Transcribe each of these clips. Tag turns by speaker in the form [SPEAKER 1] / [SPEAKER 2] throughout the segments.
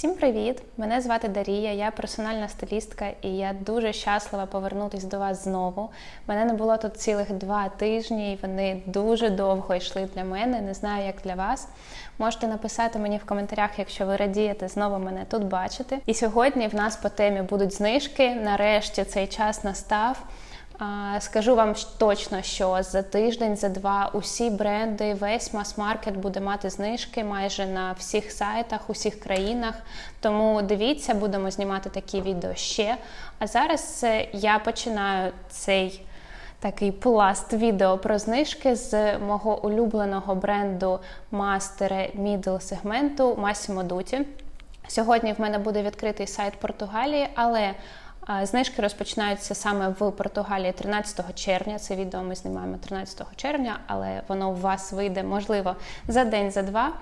[SPEAKER 1] Всім привіт! Мене звати Дарія, я персональна стилістка, і я дуже щаслива повернутися до вас знову. Мене не було тут цілих два тижні, і вони дуже довго йшли для мене. Не знаю, як для вас. Можете написати мені в коментарях, якщо ви радієте знову мене тут бачити. І сьогодні в нас по темі будуть знижки. Нарешті цей час настав. Скажу вам точно, що за тиждень, за два усі бренди, весь мас-маркет буде мати знижки майже на всіх сайтах, усіх країнах. Тому дивіться, будемо знімати такі відео ще. А зараз е, я починаю цей такий пласт відео про знижки з мого улюбленого бренду мастери мідл сегменту Massimo Dutti. Сьогодні в мене буде відкритий сайт Португалії, але Знижки розпочинаються саме в Португалії 13 червня. Це відео ми знімаємо 13 червня, але воно у вас вийде можливо за день, за два.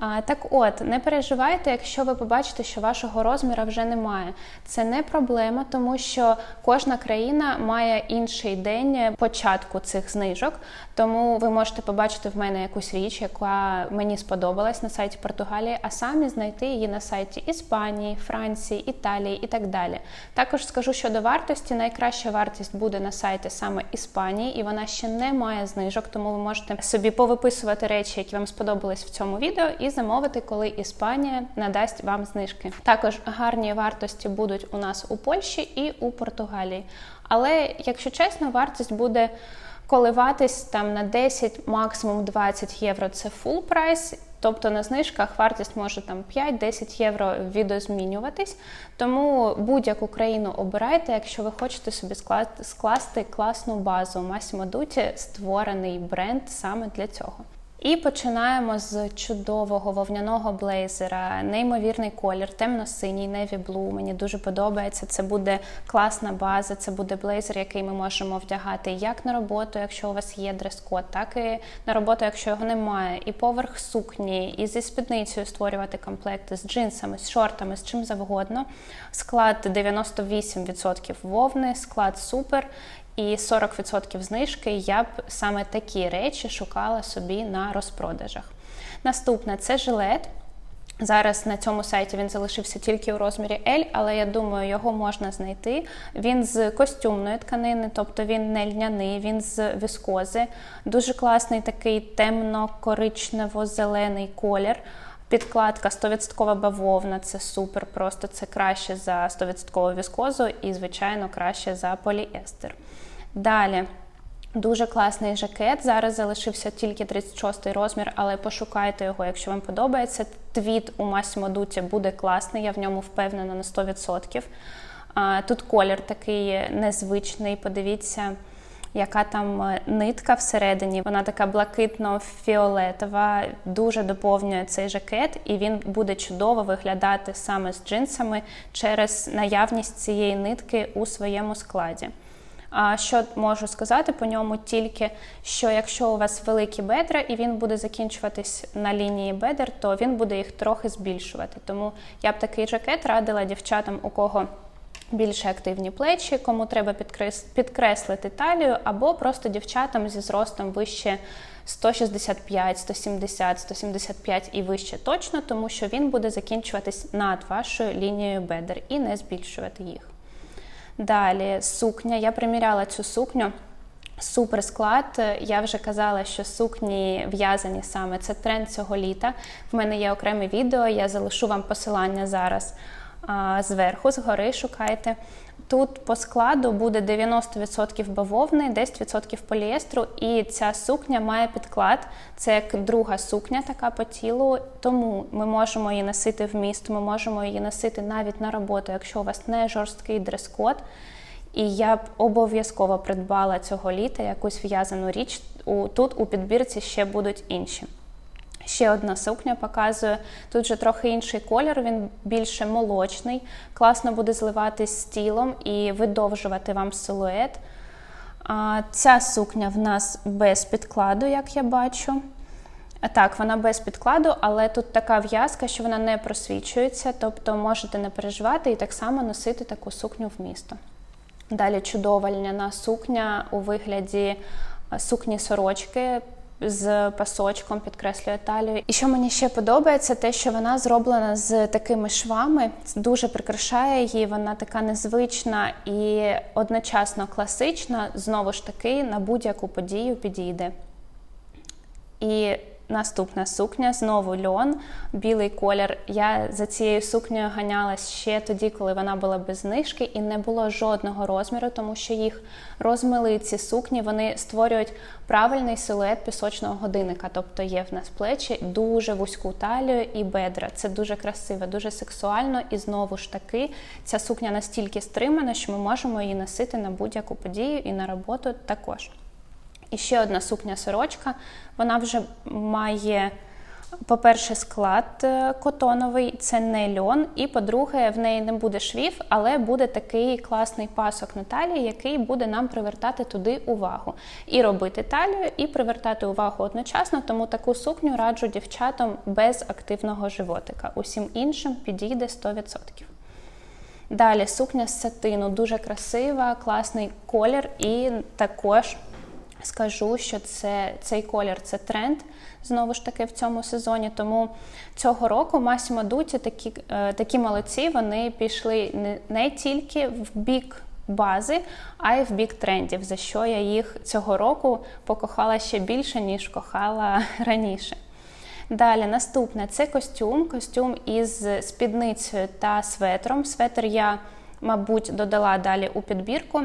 [SPEAKER 1] Так от, не переживайте, якщо ви побачите, що вашого розміра вже немає. Це не проблема, тому що кожна країна має інший день початку цих знижок. Тому ви можете побачити в мене якусь річ, яка мені сподобалась на сайті Португалії, а самі знайти її на сайті Іспанії, Франції, Італії і так далі. Також скажу щодо вартості. Найкраща вартість буде на сайті саме Іспанії, і вона ще не має знижок, тому ви можете собі повиписувати речі, які вам сподобались в цьому відео. і замовити, коли Іспанія надасть вам знижки. Також гарні вартості будуть у нас у Польщі і у Португалії. Але, якщо чесно, вартість буде коливатись там на 10, максимум 20 євро. Це full прайс. Тобто на знижках вартість може там 5-10 євро відозмінюватись. Тому будь-яку країну обирайте, якщо ви хочете собі скласти класну базу. Massimo Dutti створений бренд саме для цього. І починаємо з чудового вовняного блейзера, неймовірний колір, темно-синій, navy blue. Мені дуже подобається. Це буде класна база, це буде блейзер, який ми можемо вдягати як на роботу, якщо у вас є дрес-код, так і на роботу, якщо його немає. І поверх сукні, і зі спідницею створювати комплекти з джинсами, з шортами, з чим завгодно. Склад 98% вовни, склад супер і 40% знижки я б саме такі речі шукала собі на розпродажах. Наступне це жилет. Зараз на цьому сайті він залишився тільки у розмірі L, але я думаю, його можна знайти. Він з костюмної тканини, тобто він не льняний, він з віскози. Дуже класний такий темно-коричнево-зелений колір. Підкладка 100% бавовна, це супер, просто це краще за 100% віскозу і, звичайно, краще за поліестер. Далі. Дуже класний жакет. Зараз залишився тільки 36-й розмір, але пошукайте його, якщо вам подобається. Твіт у Dutti буде класний, я в ньому впевнена на 100%. Тут колір такий незвичний. Подивіться, яка там е, нитка всередині. Вона така блакитно-фіолетова, дуже доповнює цей жакет, і він буде чудово виглядати саме з джинсами через наявність цієї нитки у своєму складі. А що можу сказати по ньому? Тільки що якщо у вас великі бедра і він буде закінчуватись на лінії бедер, то він буде їх трохи збільшувати. Тому я б такий жакет радила дівчатам, у кого більше активні плечі, кому треба підкреслити талію, або просто дівчатам зі зростом вище 165, 170, 175 і вище точно, тому що він буде закінчуватись над вашою лінією бедер і не збільшувати їх. Далі сукня. Я приміряла цю сукню. Супер склад. Я вже казала, що сукні в'язані саме це тренд цього літа. В мене є окреме відео, я залишу вам посилання зараз зверху, згори шукайте. Тут по складу буде 90% бавовни, 10% поліестру, і ця сукня має підклад. Це як друга сукня, така по тілу. Тому ми можемо її носити в місто, ми можемо її носити навіть на роботу, якщо у вас не жорсткий дрес-код. І я б обов'язково придбала цього літа якусь в'язану річ. Тут у підбірці ще будуть інші. Ще одна сукня показує. Тут вже трохи інший колір, він більше молочний, класно буде зливатись з тілом і видовжувати вам силует. Ця сукня в нас без підкладу, як я бачу. Так, вона без підкладу, але тут така в'язка, що вона не просвічується, тобто можете не переживати і так само носити таку сукню в місто. Далі чудова льняна сукня у вигляді сукні сорочки з пасочком, підкреслює талію. І що мені ще подобається, те, що вона зроблена з такими швами, дуже прикрашає її. Вона така незвична і одночасно класична. Знову ж таки, на будь-яку подію підійде. І Наступна сукня знову льон, білий колір. Я за цією сукнею ганялась ще тоді, коли вона була без знижки, і не було жодного розміру, тому що їх розмили ці сукні. Вони створюють правильний силует пісочного годинника. Тобто є в нас плечі, дуже вузьку талію і бедра. Це дуже красиво, дуже сексуально. І знову ж таки, ця сукня настільки стримана, що ми можемо її носити на будь-яку подію і на роботу також. І ще одна сукня-сорочка. Вона вже має, по-перше, склад е, котоновий, це не льон. І по-друге, в неї не буде швів, але буде такий класний пасок на талії, який буде нам привертати туди увагу. І робити талію, і привертати увагу одночасно, тому таку сукню раджу дівчатам без активного животика. Усім іншим підійде 100%. Далі сукня з сатину, дуже красива, класний колір, і також Скажу, що це цей колір це тренд знову ж таки в цьому сезоні. Тому цього року Масімо Дуті такі е, такі молодці. Вони пішли не, не тільки в бік бази, а й в бік трендів, за що я їх цього року покохала ще більше, ніж кохала раніше. Далі наступне це костюм. Костюм із спідницею та светром. Светр я, мабуть, додала далі у підбірку.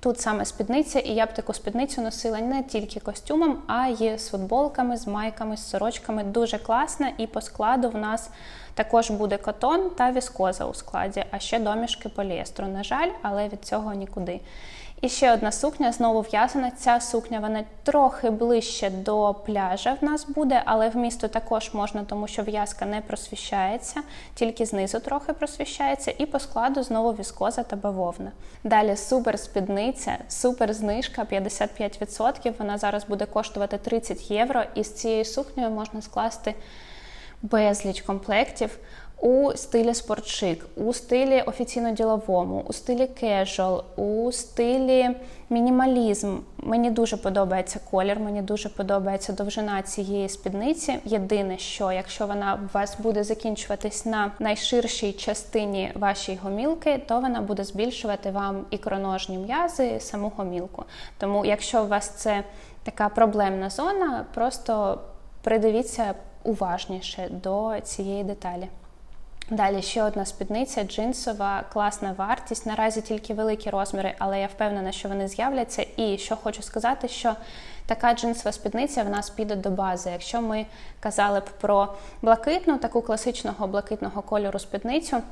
[SPEAKER 1] Тут саме спідниця, і я б таку спідницю носила не тільки костюмом, а й з футболками, з майками, з сорочками. Дуже класна, і по складу в нас також буде котон та віскоза у складі, а ще домішки поліестру. На жаль, але від цього нікуди. І ще одна сукня, знову в'язана. Ця сукня вона трохи ближче до пляжа в нас буде, але в місто також можна, тому що в'язка не просвіщається, тільки знизу трохи просвіщається, і по складу знову віскоза та бавовна. Далі супер спідниця, супер знижка 55%. Вона зараз буде коштувати 30 євро. І з цією сукнею можна скласти безліч комплектів у стилі спортшик, у стилі офіційно-діловому, у стилі кежуал, у стилі мінімалізм. Мені дуже подобається колір, мені дуже подобається довжина цієї спідниці. Єдине, що якщо вона у вас буде закінчуватись на найширшій частині вашої гомілки, то вона буде збільшувати вам ікроножні м'язи, саму гомілку. Тому, якщо у вас це така проблемна зона, просто придивіться уважніше до цієї деталі. Далі ще одна спідниця, джинсова, класна вартість. Наразі тільки великі розміри, але я впевнена, що вони з'являться. І що хочу сказати, що така джинсова спідниця в нас піде до бази. Якщо ми казали б про блакитну, таку класичного блакитного кольору спідницю.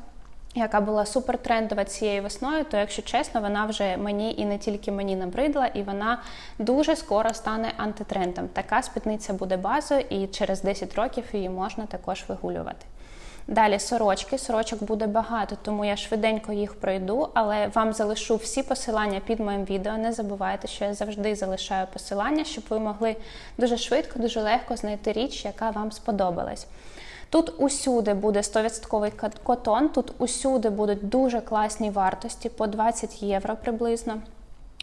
[SPEAKER 1] Яка була супертрендова цією весною, то, якщо чесно, вона вже мені і не тільки мені набридла, і вона дуже скоро стане антитрендом. Така спідниця буде базою, і через 10 років її можна також вигулювати. Далі сорочки. Сорочок буде багато, тому я швиденько їх пройду, але вам залишу всі посилання під моїм відео. Не забувайте, що я завжди залишаю посилання, щоб ви могли дуже швидко, дуже легко знайти річ, яка вам сподобалась. Тут усюди буде 100% котон, тут усюди будуть дуже класні вартості по 20 євро приблизно.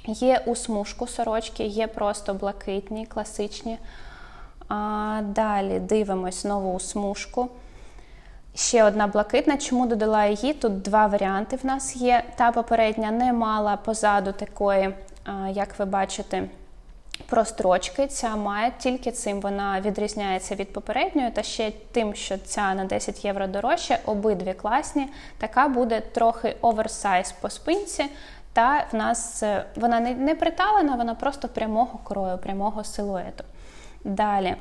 [SPEAKER 1] Є у смужку сорочки, є просто блакитні, класичні. А, Далі дивимось знову у смужку. Ще одна блакитна. Чому додала її? Тут два варіанти в нас є. Та попередня не мала позаду такої, як ви бачите, прострочки. Ця має тільки цим вона відрізняється від попередньої, та ще тим, що ця на 10 євро дорожче, обидві класні. Така буде трохи оверсайз по спинці. Та в нас е, вона не приталена, вона просто прямого крою, прямого силуету. Далі.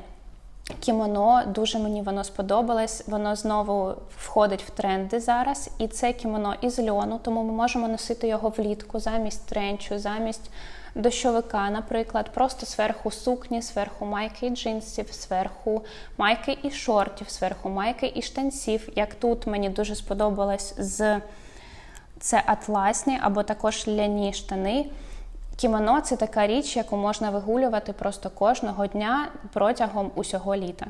[SPEAKER 1] Кімоно дуже мені воно сподобалось. Воно знову входить в тренди зараз. І це кімоно із льону, тому ми можемо носити його влітку замість тренчу, замість дощовика, наприклад, просто зверху сукні, зверху майки і джинсів, зверху майки і шортів, зверху майки і штанців. Як тут мені дуже сподобалось з це атласні або також ляні штани. Кімоно це така річ, яку можна вигулювати просто кожного дня протягом усього літа.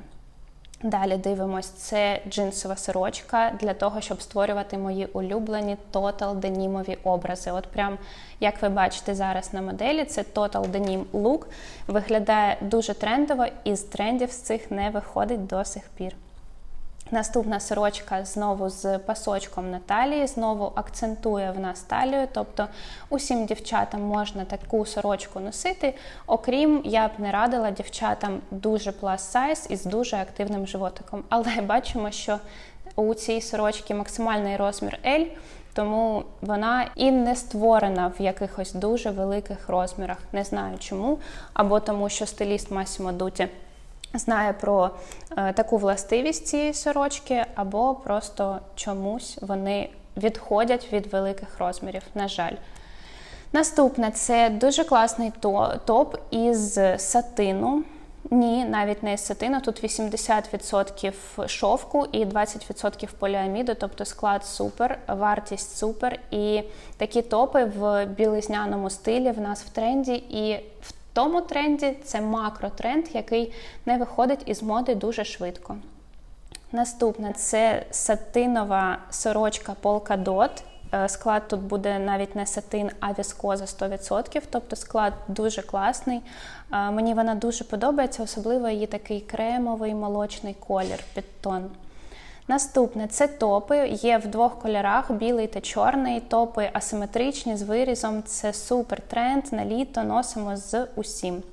[SPEAKER 1] Далі дивимось, це джинсова сорочка для того, щоб створювати мої улюблені Total денімові образи. От прям, як ви бачите зараз на моделі, це Total Denim Look. Виглядає дуже трендово, і з трендів з цих не виходить до сих пір. Наступна сорочка знову з пасочком на талії, знову акцентує в нас талію, тобто усім дівчатам можна таку сорочку носити. Окрім, я б не радила дівчатам дуже плас сайз із дуже активним животиком. Але бачимо, що у цій сорочці максимальний розмір L, тому вона і не створена в якихось дуже великих розмірах. Не знаю чому, або тому, що стиліст Масімо Дуті знає про е, таку властивість цієї сорочки, або просто чомусь вони відходять від великих розмірів, на жаль. Наступне це дуже класний топ із сатину. Ні, навіть не із сатину. Тут 80% шовку і 20% поліаміду, тобто склад супер, вартість супер. І такі топи в білизняному стилі в нас в тренді. І в тому тренді це макротренд, який не виходить із моди дуже швидко. Наступне це сатинова сорочка Polkadot. Е, склад тут буде навіть не сатин, а віскоза 100%, тобто склад дуже класний. Е, мені вона дуже подобається, особливо її такий кремовий молочний колір під тон. Наступне це топи. Є в двох кольорах: білий та чорний. Топи асиметричні з вирізом. Це супер тренд. На літо носимо з усім.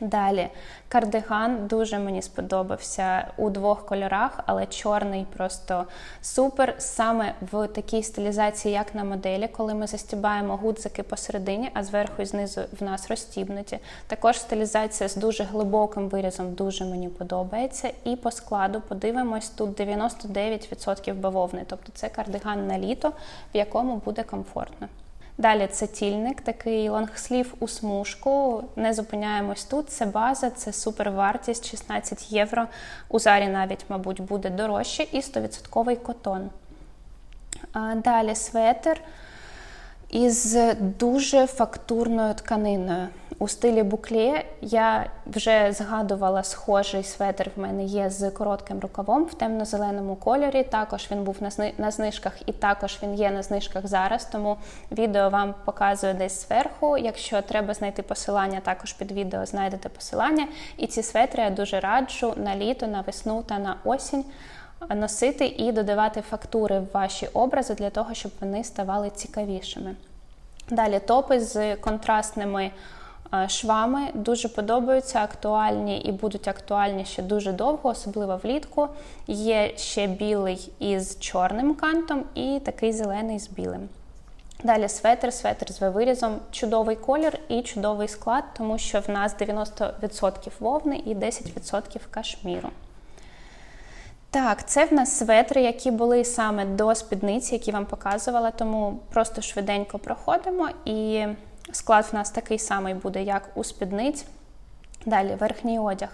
[SPEAKER 1] Далі кардиган дуже мені сподобався у двох кольорах, але чорний просто супер. Саме в такій стилізації, як на моделі, коли ми застібаємо гудзики посередині, а зверху і знизу в нас розстібнуті. Також стилізація з дуже глибоким вирізом дуже мені подобається. І по складу подивимось, тут 99% бавовни, тобто це кардиган на літо, в якому буде комфортно. Далі це тільник, такий лонгслів у смужку. Не зупиняємось тут. Це база, це супервартість, 16 євро. У зарі навіть, мабуть, буде дорожче і 100% котон. Далі светр із дуже фактурною тканиною. У стилі буклє я вже згадувала схожий светр в мене є з коротким рукавом в темно-зеленому кольорі. Також він був на знижках і також він є на знижках зараз. Тому відео вам показую десь зверху. Якщо треба знайти посилання, також під відео знайдете посилання. І ці светри я дуже раджу на літо, на весну та на осінь. Носити і додавати фактури в ваші образи для того, щоб вони ставали цікавішими. Далі топи з контрастними швами дуже подобаються, актуальні і будуть актуальні ще дуже довго, особливо влітку. Є ще білий із чорним кантом і такий зелений з білим. Далі светр, светр з вирізом, чудовий колір і чудовий склад, тому що в нас 90% вовни і 10% кашміру. Так, це в нас светри, які були саме до спідниці, які вам показувала, тому просто швиденько проходимо і Склад в нас такий самий буде, як у спідниць. Далі верхній одяг.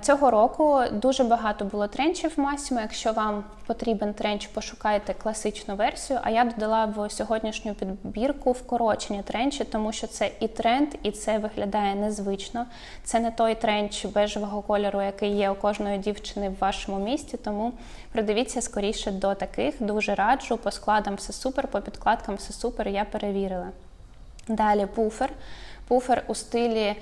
[SPEAKER 1] Цього року дуже багато було тренчів Масімо. Якщо вам потрібен тренч, пошукайте класичну версію. А я додала в сьогоднішню підбірку вкорочені тренчі, тому що це і тренд, і це виглядає незвично. Це не той тренч бежевого кольору, який є у кожної дівчини в вашому місті. Тому придивіться скоріше до таких. Дуже раджу. По складам все супер, по підкладкам все супер. Я перевірила. Далі пуфер. Пуфер у стилі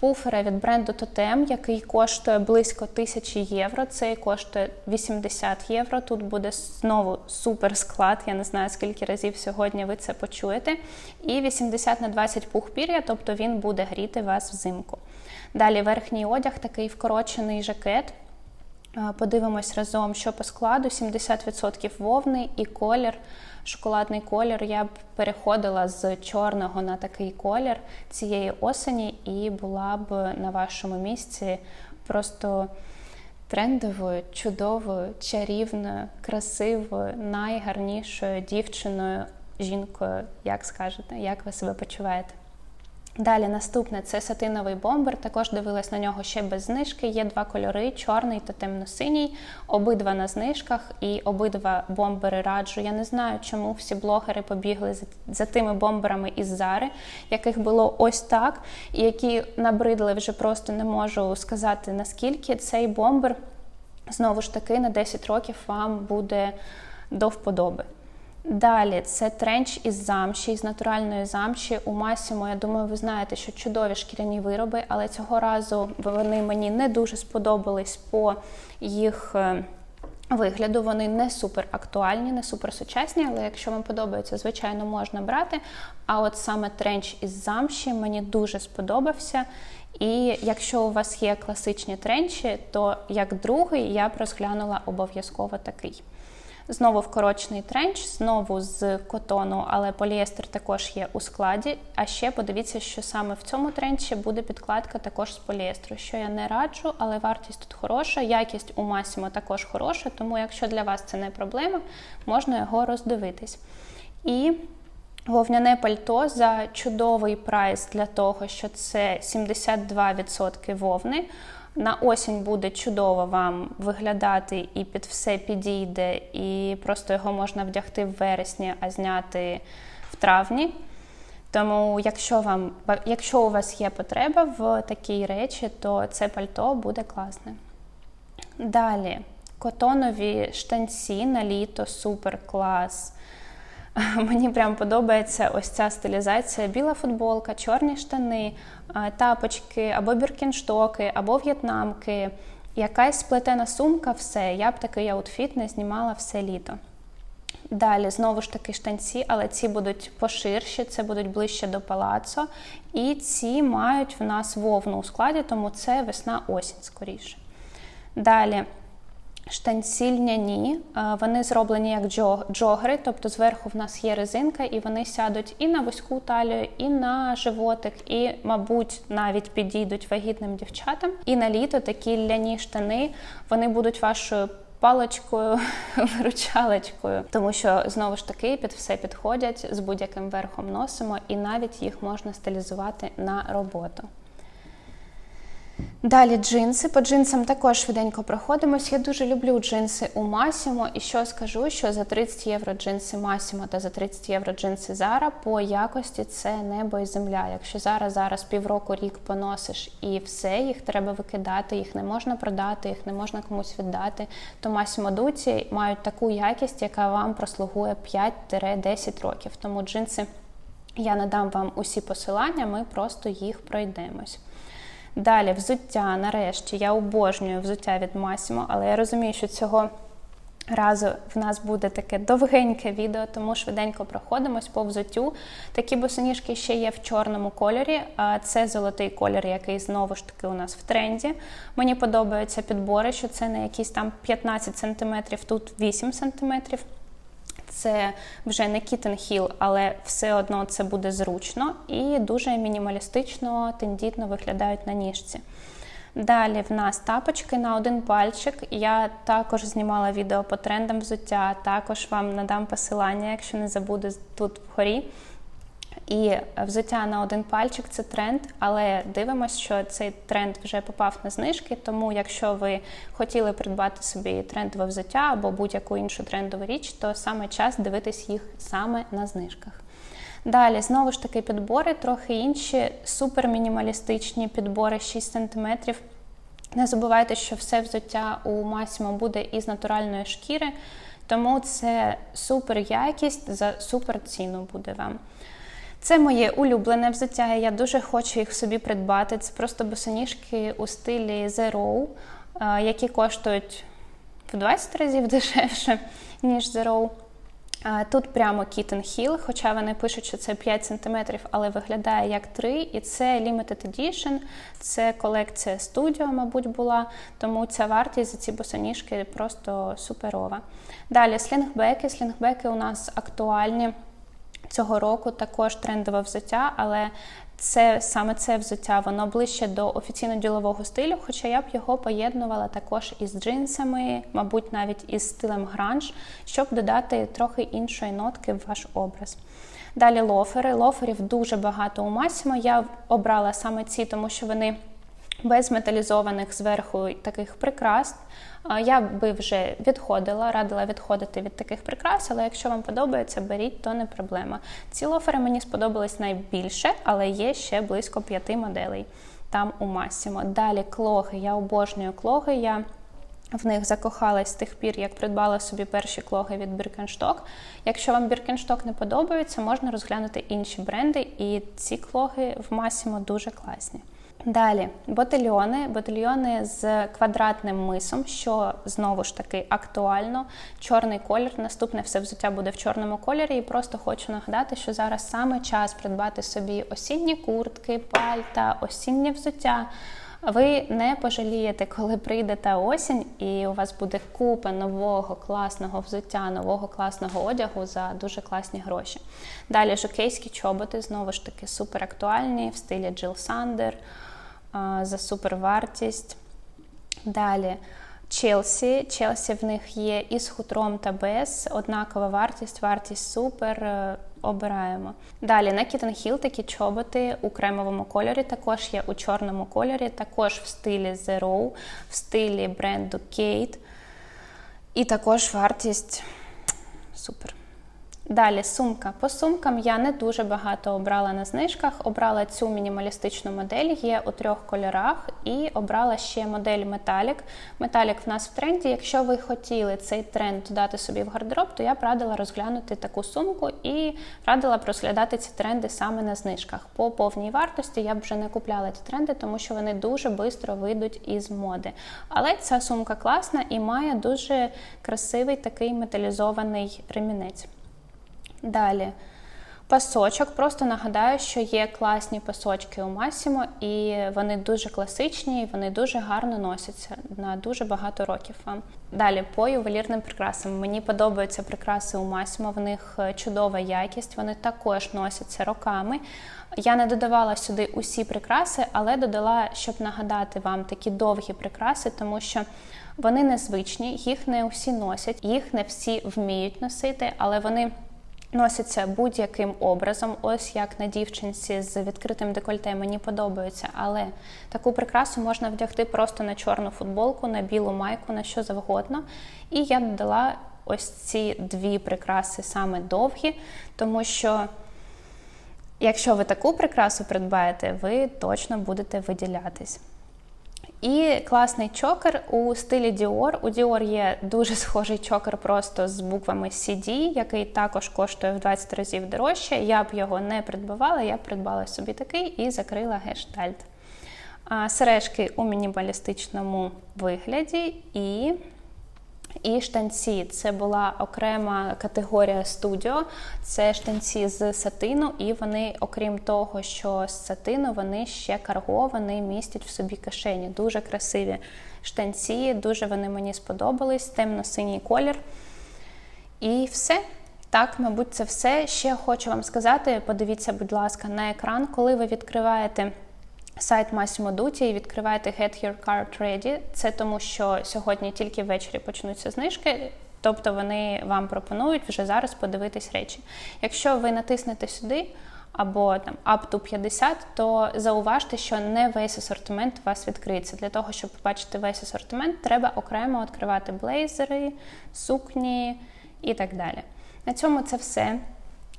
[SPEAKER 1] пуфера від бренду Totem, який коштує близько 1000 євро. Цей коштує 80 євро. Тут буде знову супер склад. Я не знаю, скільки разів сьогодні ви це почуєте. І 80 на 20 пух пір'я, тобто він буде гріти вас взимку. Далі верхній одяг, такий вкорочений жакет. Подивимось разом, що по складу: 70% вовни і колір шоколадний колір, я б переходила з чорного на такий колір цієї осені і була б на вашому місці просто трендовою, чудовою, чарівною, красивою, найгарнішою дівчиною, жінкою, як скажете, як ви себе почуваєте. Далі наступне це сатиновий бомбер. Також дивилась на нього ще без знижки. Є два кольори чорний та темно-синій. Обидва на знижках і обидва бомбери раджу. Я не знаю, чому всі блогери побігли за, тими бомберами із Зари, яких було ось так, і які набридли вже просто не можу сказати наскільки цей бомбер. Знову ж таки, на 10 років вам буде до вподоби. Далі це тренч із замші, із натуральної замші. У Масімо, я думаю, ви знаєте, що чудові шкіряні вироби, але цього разу вони мені не дуже сподобались по їх е, вигляду. Вони не супер актуальні, не супер сучасні, але якщо вам подобається, звичайно, можна брати. А от саме тренч із замші мені дуже сподобався. І якщо у вас є класичні тренчі, то як другий я б розглянула обов'язково такий. Знову вкорочений тренч, знову з котону, але поліестер також є у складі. А ще подивіться, що саме в цьому тренчі буде підкладка також з поліестру, що я не раджу, але вартість тут хороша, якість у Масімо також хороша, тому якщо для вас це не проблема, можна його роздивитись. І Вовняне пальто за чудовий прайс для того, що це 72% вовни. На осінь буде чудово вам виглядати і під все підійде, і просто його можна вдягти в вересні, а зняти в травні. Тому, якщо вам, якщо у вас є потреба в такій речі, то це пальто буде класне. Далі котонові штанці на літо, супер клас. Мені прям подобається ось ця стилізація: біла футболка, чорні штани, тапочки, або біркінштоки, або в'єтнамки, якась сплетена сумка, все. Я б такий аутфіт не знімала все літо. Далі, знову ж таки, штанці, але ці будуть поширші, це будуть ближче до палацо. І ці мають в нас вовну у складі, тому це весна-осінь скоріше. Далі штанцільняні, вони зроблені як джогери, тобто зверху в нас є резинка, і вони сядуть і на вузьку талію, і на животик, і, мабуть, навіть підійдуть вагітним дівчатам. І на літо такі ляні штани вони будуть вашою. Палочкою, виручалочкою, тому що знову ж таки під все підходять з будь-яким верхом носимо, і навіть їх можна стилізувати на роботу. Далі джинси. По джинсам також швиденько проходимось. Я дуже люблю джинси у Масімо. І що скажу, що за 30 євро джинси Масімо та за 30 євро джинси Зара по якості це небо і земля. Якщо зараз зараз півроку рік поносиш і все, їх треба викидати, їх не можна продати, їх не можна комусь віддати. То Масімо Дуці мають таку якість, яка вам прослугує 5-10 років. Тому джинси я надам вам усі посилання, ми просто їх пройдемось. Далі, взуття, нарешті, я обожнюю взуття від Massimo, але я розумію, що цього разу в нас буде таке довгеньке відео, тому швиденько проходимось по взуттю. Такі босоніжки ще є в чорному кольорі. а Це золотий колір, який знову ж таки у нас в тренді. Мені подобаються підбори, що це не якісь там 15 см, тут 8 см це вже не Kitten хіл, але все одно це буде зручно і дуже мінімалістично, тендітно виглядають на ніжці. Далі в нас тапочки на один пальчик. Я також знімала відео по трендам взуття, також вам надам посилання, якщо не забуду тут вгорі. І взуття на один пальчик це тренд, але дивимося, що цей тренд вже попав на знижки. Тому, якщо ви хотіли придбати собі трендове взуття або будь-яку іншу трендову річ, то саме час дивитись їх саме на знижках. Далі, знову ж таки, підбори трохи інші, супер мінімалістичні підбори 6 см. Не забувайте, що все взуття у Масімо буде із натуральної шкіри, тому це супер якість за супер ціну буде вам. Це моє улюблене взуття, я дуже хочу їх собі придбати. Це просто босоніжки у стилі Zero, які коштують в 20 разів дешевше, ніж Zero. Тут прямо Kitten Hill, хоча вони пишуть, що це 5 см, але виглядає як 3. І це Limited Edition, це колекція Studio, мабуть, була. Тому ця вартість за ці босоніжки просто суперова. Далі слінгбеки. Слінгбеки у нас актуальні цього року також трендове взуття, але це саме це взуття, воно ближче до офіційно-ділового стилю, хоча я б його поєднувала також із джинсами, мабуть, навіть із стилем гранж, щоб додати трохи іншої нотки в ваш образ. Далі лофери. Лоферів дуже багато у Масімо. Я обрала саме ці, тому що вони без металізованих зверху таких прикрас. Я би вже відходила, радила відходити від таких прикрас, але якщо вам подобається, беріть, то не проблема. Ці лофери мені сподобались найбільше, але є ще близько п'яти моделей там у Масімо. Далі клоги. Я обожнюю клоги. Я в них закохалась з тих пір, як придбала собі перші клоги від Birkenstock. Якщо вам Birkenstock не подобається, можна розглянути інші бренди, і ці клоги в Massimo дуже класні. Далі ботильйони, ботильйони з квадратним мисом, що знову ж таки актуально. Чорний колір. Наступне все взуття буде в чорному кольорі. І просто хочу нагадати, що зараз саме час придбати собі осінні куртки, пальта, осіннє взуття. Ви не пожалієте, коли прийде та осінь, і у вас буде купа нового класного взуття, нового класного одягу за дуже класні гроші. Далі жокейські чоботи, знову ж таки, супер актуальні в стилі Jill Sander, за супер вартість. Далі Челсі. Челсі в них є і з хутром та без. Однакова вартість, вартість супер. е, Обираємо. Далі на Hill такі чоботи у кремовому кольорі, також є у чорному кольорі, також в стилі Zero, в стилі бренду Kate. І також вартість супер. Далі сумка. По сумкам я не дуже багато обрала на знижках. Обрала цю мінімалістичну модель, є у трьох кольорах, і обрала ще модель Metallic. Metallic в нас в тренді. Якщо ви хотіли цей тренд додати собі в гардероб, то я б радила розглянути таку сумку і радила розглядати ці тренди саме на знижках. По повній вартості я б вже не купляла ці тренди, тому що вони дуже швидко вийдуть із моди. Але ця сумка класна і має дуже красивий такий металізований ремінець. Далі. Пасочок. Просто нагадаю, що є класні пасочки у Massimo, і вони дуже класичні, і вони дуже гарно носяться на дуже багато років вам. Далі по ювелірним прикрасам. Мені подобаються прикраси у Massimo, в них е, чудова якість, вони також носяться роками. Я не додавала сюди усі прикраси, але додала, щоб нагадати вам такі довгі прикраси, тому що вони незвичні, їх не усі носять, їх не всі вміють носити, але вони. Носяться будь-яким образом, ось як на дівчинці з відкритим декольте мені подобається, але таку прикрасу можна вдягти просто на чорну футболку, на білу майку, на що завгодно. І я додала ось ці дві прикраси саме довгі, тому що якщо ви таку прикрасу придбаєте, ви точно будете виділятись. І класний чокер у стилі Dior. У Dior є дуже схожий чокер просто з буквами CD, який також коштує в 20 разів дорожче. Я б його не придбавала, я б придбала собі такий і закрила гештальт. Сережки у мінімалістичному вигляді і і штанці це була окрема категорія студіо. Це штанці з сатину, і вони, окрім того, що з сатину, вони ще карго, вони містять в собі кишені. Дуже красиві штанці, дуже вони мені сподобались, темно-синій колір. І все. Так, мабуть, це все. Ще хочу вам сказати: подивіться, будь ласка, на екран, коли ви відкриваєте. Сайт Massimo Dutti і відкриваєте Get Your Card Ready. Це тому, що сьогодні тільки ввечері почнуться знижки, тобто вони вам пропонують вже зараз подивитись речі. Якщо ви натиснете сюди або там up to 50, то зауважте, що не весь асортимент у вас відкриється. Для того, щоб побачити весь асортимент, треба окремо відкривати блейзери, сукні і так далі. На цьому це все.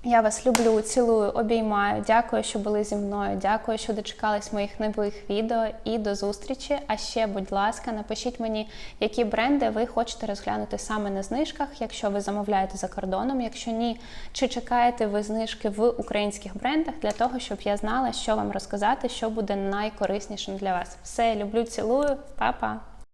[SPEAKER 1] Я вас люблю, цілую, обіймаю. Дякую, що були зі мною. Дякую, що дочекались моїх нових відео і до зустрічі. А ще, будь ласка, напишіть мені, які бренди ви хочете розглянути саме на знижках, якщо ви замовляєте за кордоном. Якщо ні, чи чекаєте ви знижки в українських брендах для того, щоб я знала, що вам розказати, що буде найкориснішим для вас. Все, люблю, цілую, па-па!